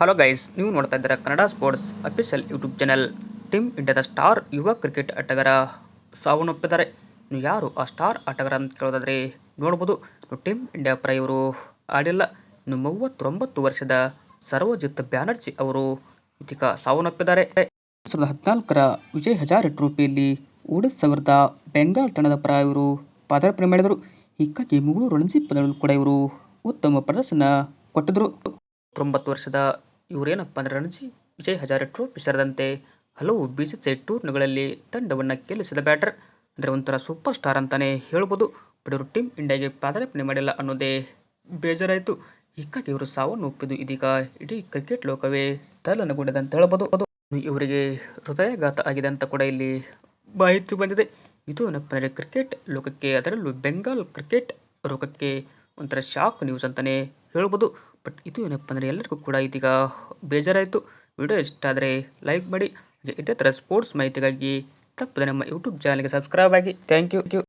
Hello guys ನೀವು ನೋಡ್ತಾ ಇದ್ದೀರಾ Kannada sports official YouTube channel team ಇಂಡಿಯಾದ ಸ್ಟಾರ್ ಯುವ ಕ್ರಿಕೆಟ್ ಆಟಗಾರ ಸಾವನ್ನಪ್ಪಿದ್ದಾರೆ. ನೀವು ಯಾರು ಆ ಸ್ಟಾರ್ ಆಟಗಾರ ಅಂತ ಕೇಳೋದಾದ್ರೆ ನೋಡ್ಬೋದು. ಟೀಮ್ ಇಂಡಿಯಾ ಪರ ಇವರು ಆಡಿಲ್ಲ. ಇನ್ನು ಮೂವತ್ತೊಂಬತ್ತು ವರ್ಷದ ಸರ್ವಜಿತ್ ಬ್ಯಾನರ್ಜಿ ಅವರು ಇದೀಗ ಸಾವನ್ನಪ್ಪಿದ್ದಾರೆ. ಸಾವಿರದ ಹದಿನಾಲ್ಕರ ವಿಜಯ್ ಹಜಾರೆ ಟ್ರೋಫಿಯಲ್ಲಿ ಉಡಿಸ್ ಸಾವಿರದ ಬೆಂಗಾಲ್ ತಂಡದ ಪರ ಇವರು ಪಾದಾರ್ಪಣೆ ಮಾಡಿದರು. ಹೀಗಾಗಿ ಮೂರು ರಣಜಿ ಪಂದ್ಯಗಳು ಕೂಡ ಇವರು ಉತ್ತಮ ಪ್ರದರ್ಶನ ಕೊಟ್ಟಿದ್ದರು ತೊಂಬತ್ತು ವರ್ಷದ ಇವರೇನಪ್ಪ ಅಂದರೆ ರಣಜಿ ವಿಜಯ್ ಹಜಾರೆ ಟ್ರೋಫಿ ಸೇರಿದಂತೆ ಹಲವು ಬಿ ಸಿ ಸಿ ಟೂರ್ನಿಗಳಲ್ಲಿ ತಂಡವನ್ನು ಗೆಲ್ಲಿಸಿದ ಬ್ಯಾಟರ್. ಅಂದರೆ ಒಂಥರ ಸೂಪರ್ ಸ್ಟಾರ್ ಅಂತಲೇ ಹೇಳ್ಬೋದು. ಬಟ್ ಟೀಮ್ ಇಂಡಿಯಾಗೆ ಪಾದಾರ್ಪಣೆ ಮಾಡಿಲ್ಲ ಅನ್ನೋದೇ ಬೇಜಾರಾಯಿತು. ಹೀಗಾಗಿ ಇವರು ಸಾವನ್ನು ಒಪ್ಪಿದ್ದು ಇದೀಗ ಇಡೀ ಕ್ರಿಕೆಟ್ ಲೋಕವೇ ತಲನಗೊಂಡಿದೆ ಅಂತ ಹೇಳ್ಬೋದು. ಅದು ಇವರಿಗೆ ಹೃದಯಾಘಾತ ಆಗಿದೆ ಅಂತ ಕೂಡ ಇಲ್ಲಿ ಮಾಹಿತಿ ಬಂದಿದೆ. ಇದು ಏನಪ್ಪ ಅಂದರೆ ಕ್ರಿಕೆಟ್ ಲೋಕಕ್ಕೆ ಅದರಲ್ಲೂ ಬೆಂಗಾಲ್ ಕ್ರಿಕೆಟ್ ಲೋಕಕ್ಕೆ ಒಂಥರ ಶಾಕ್ ನ್ಯೂಸ್ ಅಂತಲೇ ಹೇಳ್ಬೋದು. ಬಟ್ ಇದು ಏನಪ್ಪ ಅಂದರೆ ಎಲ್ಲರಿಗೂ ಕೂಡ ಇದೀಗ ಬೇಜಾರಾಯಿತು. ವಿಡಿಯೋ ಇಷ್ಟ ಆದರೆ ಲೈಕ್ ಮಾಡಿ ಇದೇ ಥರ ಸ್ಪೋರ್ಟ್ಸ್ ಮಾಹಿತಿಗಾಗಿ ತಪ್ಪದೆ ನಮ್ಮ ಯೂಟ್ಯೂಬ್ ಚಾನಲ್ಗೆ ಸಬ್ಸ್ಕ್ರೈಬ್ ಆಗಿ. Thank you